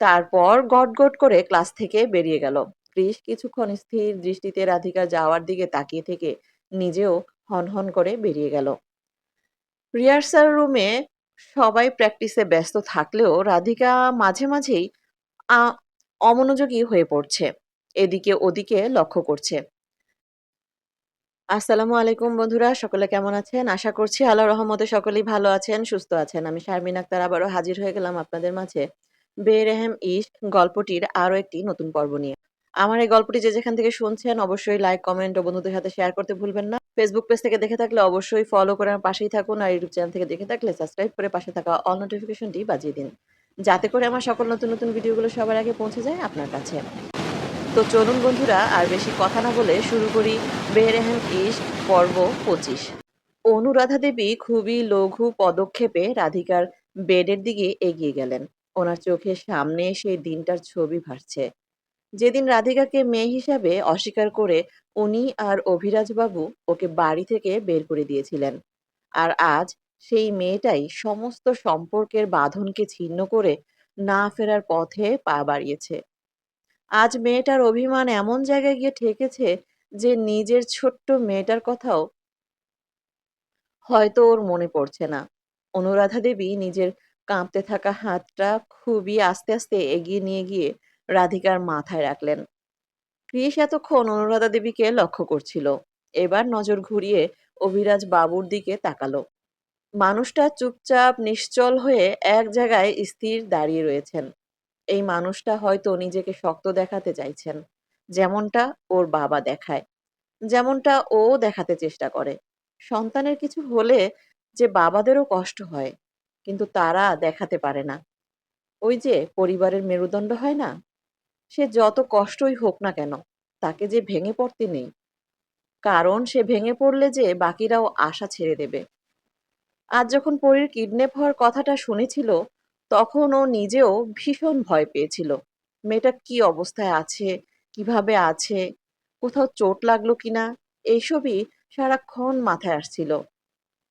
তারপর গটগট করে ক্লাস থেকে বেরিয়ে গেল। ক্রিস কিছুক্ষণ স্থির দৃষ্টিতে রাধিকা যাওয়ার দিকে তাকিয়ে থেকে নিজেও হনহন করে বেরিয়ে গেল। রিহার্সাল রুমে সবাই প্র্যাকটিসে ব্যস্ত থাকলেও রাধিকা মাঝে মাঝেই অমনোযোগী হয়ে পড়ছে। এদিকে ওদিকে লক্ষ্য করছে। আসসালামু আলাইকুম বন্ধুরা, সকলে কেমন আছেন? আশা করছি আল্লাহ রহমতে সকলেই ভালো আছেন, সুস্থ আছেন। আমি শারমিন আক্তার আবারও হাজির হয়ে গেলাম আপনাদের মাঝে। বেরেহেম ইস্ট গল্পটির আরও একটি নতুন পর্ব নিয়ে। আমার এই গল্পটি যে যেখান থেকে শুনছেন, অবশ্যই লাইক কমেন্ট ও বন্ধুদের সাথে শেয়ার করতে ভুলবেন না। ফেসবুক পেজ থেকে দেখে থাকলে অবশ্যই ফলো করে আমার পাশেই থাকুন আর ইউটিউব চ্যানেল থেকে দেখে থাকলে সাবস্ক্রাইব করে পাশে থাকা অল নোটিফিকেশনটি বাজিয়ে দিন। যাতে করে আমার সকল নতুন নতুন ভিডিওগুলো সবার আগে পৌঁছে যায় আপনার কাছে। তো চলুন বন্ধুরা, আর বেশি কথা না বলে শুরু করি বেহরেহান ইস্ট পর্ব পঁচিশ। অনুরাধা দেবী খুবই লঘু পদক্ষেপে রাধিকার বেডের দিকে এগিয়ে গেলেন। ওনার চোখের সামনে সেই দিনটার ছবি ভাসছে। যেদিন রাধিকাকে মেয়ে হিসাবে অস্বীকার করে উনি আর অভিরাজবাবু ওকে বাড়ি থেকে বের করে দিয়েছিলেন। আর আজ সেই মেয়েটাই সমস্ত সম্পর্কের বাঁধনকে ছিন্ন করে না ফেরার পথে পা বাড়িয়েছে। আজ মেয়েটার অভিমান এমন জায়গায় গিয়ে ঠেকেছে যে নিজের ছোট্ট মেয়েটার কথাও হয়তো ওর মনে পড়ছে না। অনুরাধা দেবী নিজের কাঁপতে থাকা হাতটা খুবই আস্তে আস্তে এগিয়ে নিয়ে গিয়ে রাধিকার মাথায় রাখলেন। ক্রিস এতক্ষণ অনুরাধা দেবীকে লক্ষ্য করছিল। এবার নজর ঘুরিয়ে অভিরাজ বাবুর দিকে তাকালো। মানুষটা চুপচাপ, নিশ্চল হয়ে এক জায়গায় স্থির দাঁড়িয়ে রয়েছেন। এই মানুষটা হয়তো নিজেকে শক্ত দেখাতে চাইছেন, যেমনটা ওর বাবা দেখায়, যেমনটা ও দেখাতে চেষ্টা করে। সন্তানের কিছু হলে যে বাবাদেরও কষ্ট হয় কিন্তু তারা দেখাতে পারে না। ওই যে পরিবারের মেরুদণ্ড হয় না, সে যত কষ্টই হোক না কেন, তাকে যে ভেঙে পড়তে নেই। কারণ সে ভেঙে পড়লে যে বাকিরাও আশা ছেড়ে দেবে। আজ যখন পরীর কিডন্যাপ হওয়ার কথাটা শুনেছিল, তখন ও নিজেও ভীষণ ভয় পেয়েছিল। মেয়েটা কি অবস্থায় আছে, কীভাবে আছে, কোথাও চোট লাগল কিনা, এইসবই সারাক্ষণ মাথায় আসছিল।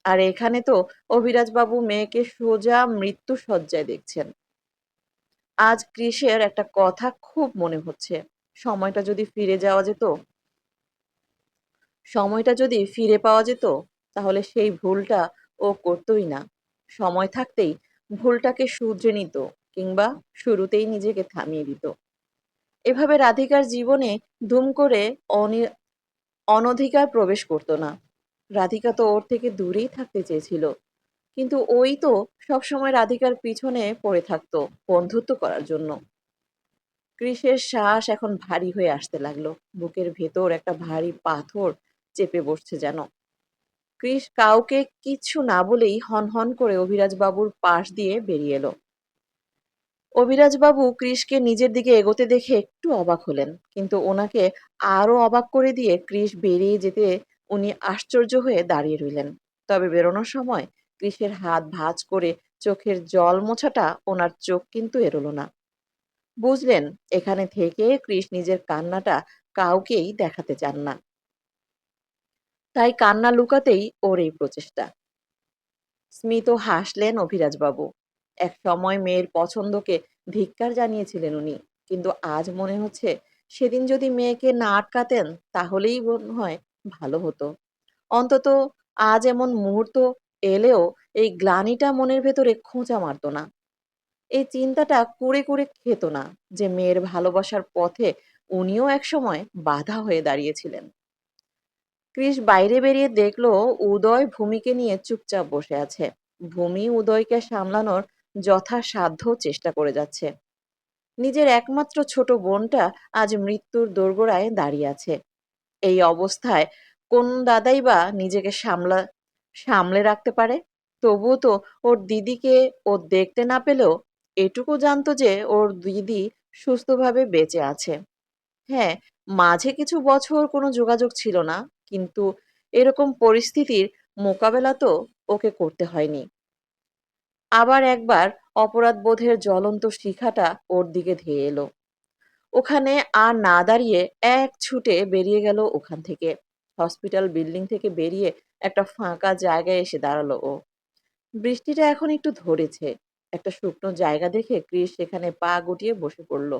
আর এখানে তো অভিরাজবাবু মেয়েকে সোজা মৃত্যু সজ্জায় দেখছেন। আজ ক্রিসের একটা কথা খুব মনে হচ্ছে। সময়টা যদি ফিরে যাওয়া যেত? সময়টা যদি ফিরে পাওয়া যেত, তাহলে সেই ভুলটা ও করতই না। সময় থাকতেই ভুলটাকে শুধরে নিত কিংবা শুরুতেই নিজেকে থামিয়ে দিত। এভাবে রাধিকার জীবনে দুম করে অনধিকার প্রবেশ করতো না। রাধিকা তো ওর থেকে দূরেই থাকতে চেয়েছিল। কিন্তু ওই তো সবসময় রাধিকার পিছনে পড়ে থাকতো বন্ধুত্ব করার জন্য। কৃষের শ্বাস এখন ভারী হয়ে আসতে লাগল। বুকের ভেতর একটা ভারী পাথর চেপে বসছে যেন। ক্রিস কাউকে কিছু না বলেই হনহন করে অভিরাজ বাবুর পাশ দিয়ে বেরিয়ে এলো। অভিরাজ বাবু ক্রিসকে নিজের দিকে এগোতে দেখে একটু অবাক হলেন। কিন্তু ওনাকে আরও অবাক করে দিয়ে ক্রিস বেরিয়ে যেতে উনি আশ্চর্য হয়ে দাঁড়িয়ে রইলেন। তবে বেরোনোর সময় ক্রিসের হাত ভাঁজ করে চোখের জল মোছাটা ওনার চোখ কিন্তু এড়োলো না। বুঝলেন, এখানে থেকে ক্রিস নিজের কান্নাটা কাউকেই দেখাতে চান না। তাই কান্না লুকাতেই ওর এই প্রচেষ্টা। স্মিত হাসলেন অভিরাজবাবু। এক সময় মেয়ের পছন্দকে ধিক্কার জানিয়েছিলেন উনি, কিন্তু আজ মনে হচ্ছে সেদিন যদি মেয়েকে না আটকাতেন তাহলেই মনে হয় ভালো হতো। অন্তত আজ এমন মুহূর্ত এলেও এই গ্লানিটা মনের ভেতরে খোঁচা মারতো না। এই চিন্তাটা কুড়ে কুড়ে খেত না যে মেয়ের ভালোবাসার পথে উনিও একসময় বাধা হয়ে দাঁড়িয়েছিলেন। ক্রিস বাইরে বেরিয়ে দেখল উদয় ভূমিকে নিয়ে চুপচাপ বসে আছে। ভূমি উদয়কে সামলানোর যথাসাধ্য চেষ্টা করে যাচ্ছে। নিজের একমাত্র ছোট বোনটা আজ মৃত্যুর দোরগোড়ায় দাঁড়িয়ে আছে। এই অবস্থায় কোন দাদাই বা নিজেকে সামলা, সামলে রাখতে পারে? তবুও তো ওর দিদিকে ও দেখতে না পেলেও এটুকু জানতো যে ওর দিদি সুস্থভাবে বেঁচে আছে। হ্যাঁ মাঝে কিছু বছর কোনো যোগাযোগ ছিল না, কিন্তু এরকম পরিস্থিতির মোকাবেলা তো ওকে করতে হয়নি। আবার একবার অপরাধবোধের জ্বলন্ত শিখাটা ওর দিকে ধেয়ে এলো। ওখানে আর না দাঁড়িয়ে এক ছুটে বেরিয়ে গেল ওখান থেকে। হসপিটাল বিল্ডিং থেকে বেরিয়ে একটা ফাঁকা জায়গায় এসে দাঁড়াল ও। বৃষ্টিটা এখন একটু ধরেছে। একটা শুকনো জায়গা দেখে ক্রিস সেখানে পা গুটিয়ে বসে পড়ল।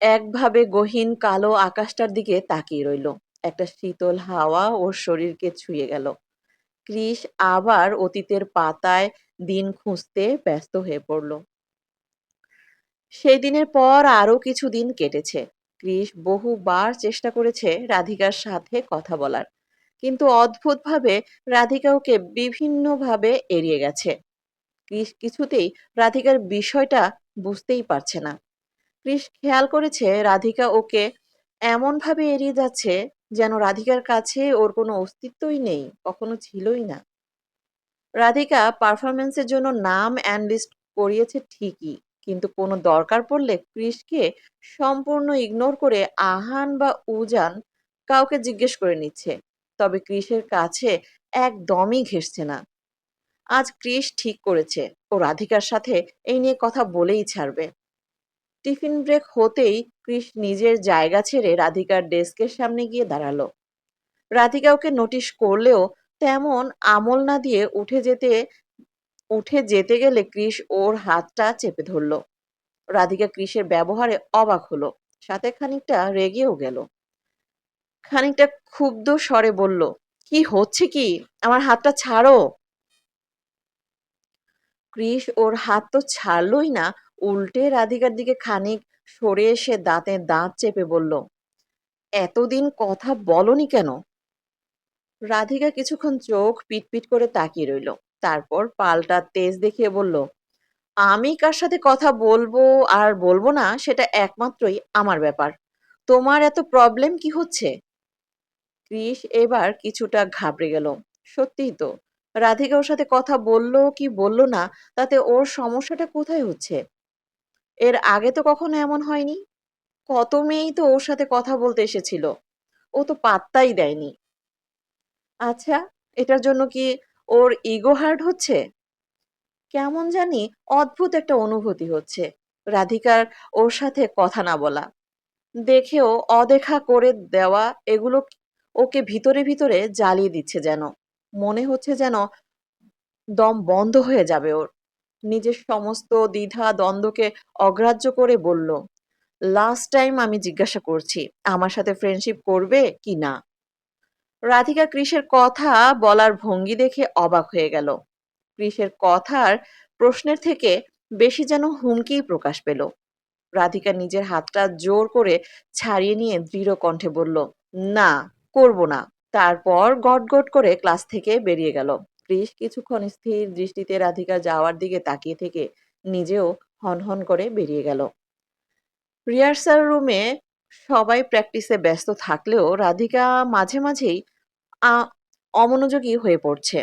একভাবে গহীন কালো আকাশটার দিকে তাকিয়ে রইল। একটা শীতল হাওয়া ওর শরীরকে ছুঁয়ে গেল। ক্রিস আবার অতীতের পাতায় দিন খুঁজতে ব্যস্ত হয়ে পড়ল। সেই দিনের পর আরও কিছু দিন কেটেছে। ক্রিস বহুবার চেষ্টা করেছে রাধিকার সাথে কথা বলার। কিন্তু অদ্ভুতভাবে রাধিকা ওকে বিভিন্নভাবে এড়িয়ে গেছে। ক্রিস কিছুতেই রাধিকার বিষয়টা বুঝতেই পারছে না। ক্রিস খেয়াল করেছে রাধিকা ওকে এমনভাবে এড়িয়ে যাচ্ছে যেন রাধিকার কাছে ওর কোনো অস্তিত্বই নেই, কখনো ছিলই না। রাধিকা পারফরমেন্সের জন্য নাম অ্যানলিস্ট করিয়েছে ঠিকই। কিন্তু কোনো দরকার পড়লে ক্রিসকে সম্পূর্ণ ইগনোর করে আহান বা উজান কাউকে জিজ্ঞেস করে নিচ্ছে। তবে ক্রিসের কাছে একদমই ঘেসছে না। আজ ক্রিস ঠিক করেছে ও রাধিকার সাথে এই নিয়ে কথা বলেই ছাড়বে। টিফিন ব্রেক হতেই ক্রিস নিজের জায়গা ছেড়ে রাধিকার ডেস্কের সামনে গিয়ে দাঁড়াল। রাধিকা ওকে নোটিশ করলেও তেমন আমল না দিয়ে উঠে যেতে উঠে যেতে গেলে ক্রিস ওর হাতটা চেপে ধরল। রাধিকা ক্রিসের ব্যবহারে অবাক হলো। সাথে খানিকটা রেগেও গেল। খানিকটা ক্ষুব্ধ স্বরে বলল, কি হচ্ছে কি? আমার হাতটা ছাড়ো। ক্রিস ওর হাত তো ছাড়লই না, উল্টে রাধিকার দিকে খানিক সরে এসে দাঁতে দাঁত চেপে বলল, এতদিন কথা বলনি কেন? রাধিকা কিছুক্ষণ চোখ পিটপিট করে তাকিয়ে রইল। তারপর পাল্টা তেজ দেখিয়ে বলল, আমি কার সাথে কথা বলব আর বলব না সেটা একমাত্রই আমার ব্যাপার। তোমার এত প্রবলেম কি হচ্ছে? ক্রিস এবার কিছুটা ঘাবড়ে গেল। সত্যিই তো, রাধিকা ওর সাথে কথা বলল কি বলল না, তাতে ওর সমস্যাটা কোথায় হচ্ছে? এর আগে তো কখনো এমন হয়নি? কত মেয়েই তো ওর সাথে কথা বলতে এসেছিল। ও তো পাত্তাই দেয়নি। আচ্ছা এটার জন্য কি ওর ইগো হার্ট হচ্ছে? কেমন জানি অদ্ভুত একটা অনুভূতি হচ্ছে। রাধিকার ওর সাথে কথা না বলা। দেখেও অদেখা করে দেওয়া এগুলো ওকে ভিতরে ভিতরে জ্বালিয়ে দিচ্ছে যেন। মনে হচ্ছে যেন দম বন্ধ হয়ে যাবে ওর। নিজের সমস্ত দ্বিধা দ্বন্দ্বকে অগ্রাহ্য করে বলল লাস্ট টাইম আমি জিজ্ঞাসা করছি, আমার সাথে ফ্রেন্ডশিপ করবে কি না? রাধিকা ক্রিসের কথা বলার ভঙ্গি দেখে অবাক হয়ে গেল। ক্রিসের কথার প্রশ্নের থেকে বেশি যেন হুমকিই প্রকাশ পেল। রাধিকা নিজের হাতটা জোর করে ছাড়িয়ে নিয়ে দৃঢ় কণ্ঠে বলল, না, করব না। তারপর গট করে ক্লাস থেকে বেরিয়ে গেল। ক্রিস কিছুক্ষণ স্থির দৃষ্টিতে রাধিকা যাওয়ার দিকে তাকিয়ে থেকে নিজেও হনহন করে বেরিয়ে গেল। রিহার্সাল রুমে সবাই প্র্যাকটিসে ব্যস্ত থাকলেও রাধিকা মাঝে মাঝেই অমনোযোগী হয়ে পড়ছে।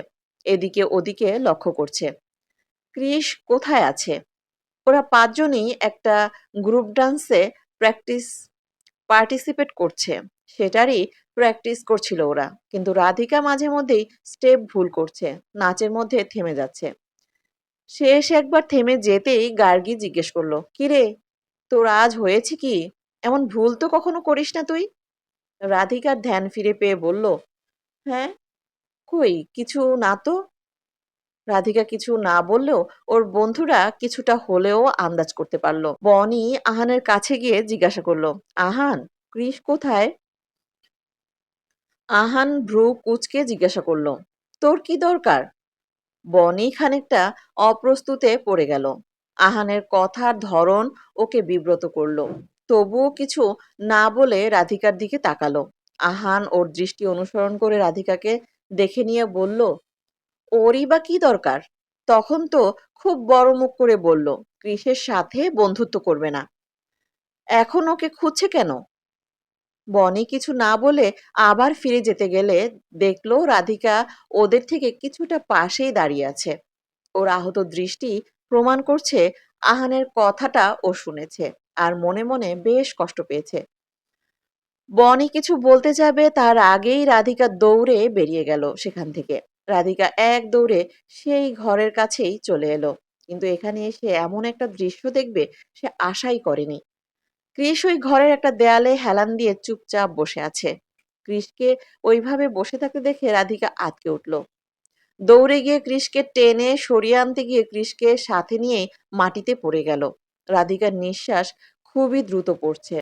এদিকে ওদিকে লক্ষ্য করছে। ক্রিস কোথায় আছে? ওরা পাঁচজনই একটা গ্রুপ ডান্সে প্র্যাকটিস, পার্টিসিপেট করছে। সেটারই প্র্যাকটিস করছিল ওরা। কিন্তু রাধিকা মাঝে মধ্যেই স্টেপ ভুল করছে, নাচের মধ্যে থেমে যাচ্ছে। এসে একবার থেমে যেতেই গার্গি জিজ্ঞেস করল, কিরে, তোর আজ হয়েছে কি? এমন ভুল তো কখনো করিস না তুই? রাধিকার ধ্যান ফিরে পেয়ে বলল হ্যাঁ? কই? কিছু না তো? রাধিকা কিছু না বললেও ওর বন্ধুরা কিছুটা হলেও আন্দাজ করতে পারল। বনি আহানের কাছে গিয়ে জিজ্ঞাসা করল, আহান ক্রিস কোথায়? আহান ভ্রু কুচকে জিজ্ঞাসা করল, তোর কি দরকার? বনি খানিকটা অপ্রস্তুতে পড়ে গেল। আহানের কথার ধরন ওকে বিব্রত করল। তবুও কিছু না বলে রাধিকার দিকে তাকালো। আহান ওর দৃষ্টি অনুসরণ করে রাধিকাকে দেখে নিয়ে বলল, ওরই বা কি দরকার? তখন তো খুব বড় মুখ করে বলল ক্রিসের সাথে বন্ধুত্ব করবে না। এখন ওকে খুঁজছে কেন? বনি কিছু না বলে আবার ফিরে যেতে গেলে দেখল রাধিকা ওদের থেকে কিছুটা পাশেই দাঁড়িয়ে আছে। ওর আহত দৃষ্টি প্রমাণ করছে আহানের কথাটা ও শুনেছে আর মনে মনে বেশ কষ্ট পেয়েছে। বনি কিছু বলতে যাবে, তার আগেই রাধিকা দৌড়ে বেরিয়ে গেল সেখান থেকে। রাধিকা এক দৌড়ে সেই ঘরের কাছেই চলে এলো। কিন্তু এখানে এসে এমন একটা দৃশ্য দেখবে সে আশাই করেনি। ক্রিস ওই ঘরের একটা দেয়ালে হেলান দিয়ে চুপচাপ বসে আছে। ক্রিসকে ওইভাবে বসে থাকতে দেখে রাধিকা আটকে উঠল। দৌড়ে গিয়ে কৃষকে টেনে সরিয়ে আনতে গিয়ে কৃষকে সাথে নিয়ে মাটিতে পড়ে গেল। রাধিকার নিঃশ্বাস খুবই দ্রুত পড়ছে।